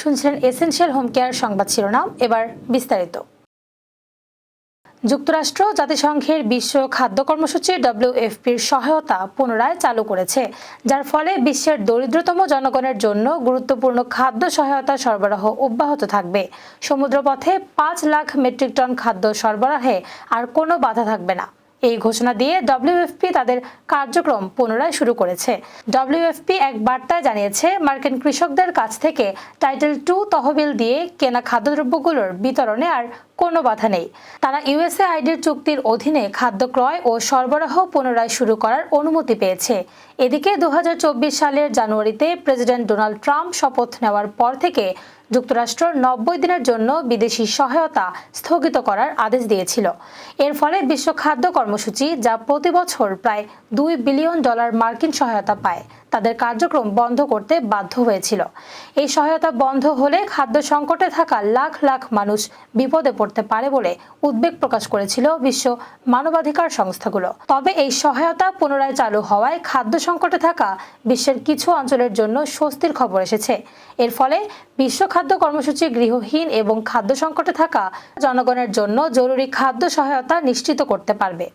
শুনছিলেন essential home care সংবাদ শিরোনাম, এবার বিস্তারিত। যুক্তরাষ্ট্র জাতিসংঘের বিশ্ব খাদ্য কর্মসূচি ডব্লিউএফপির সহায়তা পুনরায় চালু করেছে, যার ফলে বিশ্বের দরিদ্রতম জনগণের জন্য গুরুত্বপূর্ণ খাদ্য সহায়তা সরবরাহ অব্যাহত থাকবে। সমুদ্রপথে পাঁচ লাখ মেট্রিক টন খাদ্য সরবরাহে আর কোনো বাধা থাকবে না। এই ঘোষণা দিয়ে ডব্লিউএফপি তাদের কার্যক্রম পুনরায় শুরু করেছে। ডব্লিউএফপি এক বার্তায় জানিয়েছে, মার্কিন কৃষকদের কাছ থেকে টাইটেল টু তহবিল দিয়ে কেনা খাদ্যদ্রব্যগুলোর বিতরণে আর কোনো বাধা নেই। তারা ইউএসএ আইডির চুক্তির অধীনে খাদ্য ক্রয় ও সরবরাহ পুনরায় শুরু করার অনুমতি পেয়েছে। এদিকে দু হাজার চব্বিশ সালের জানুয়ারিতে প্রেসিডেন্ট ডোনাল্ড ট্রাম্প শপথ নেওয়ার পর থেকে যুক্তরাষ্ট্র নব্বই দিনের জন্য বিদেশি সহায়তা স্থগিত করার আদেশ দিয়েছিল। এর ফলে বিশ্ব খাদ্য কর্মসূচি যা প্রতি বছর প্রায় দুই বিলিয়ন ডলার মার্কিন সহায়তা পায়। তাদের কার্যক্রম বন্ধ করতে বাধ্য হয়েছিল। এই সহায়তা বন্ধ হলে খাদ্য সংকটে থাকা লাখ লাখ মানুষ বিপদে পড়তে পারে বলে উদ্বেগ প্রকাশ করেছিল বিশ্ব মানবাধিকার সংস্থাগুলো। তবে এই সহায়তা পুনরায় চালু হওয়ায় খাদ্য সংকটে থাকা বিশ্বের কিছু অঞ্চলের জন্য স্বস্তির খবর এসেছে। এর ফলে বিশ্ব খাদ্য কর্মসূচি গৃহহীন এবং খাদ্য সংকটে থাকা জনগণের জন্য জরুরি খাদ্য সহায়তা নিশ্চিত করতে পারবে।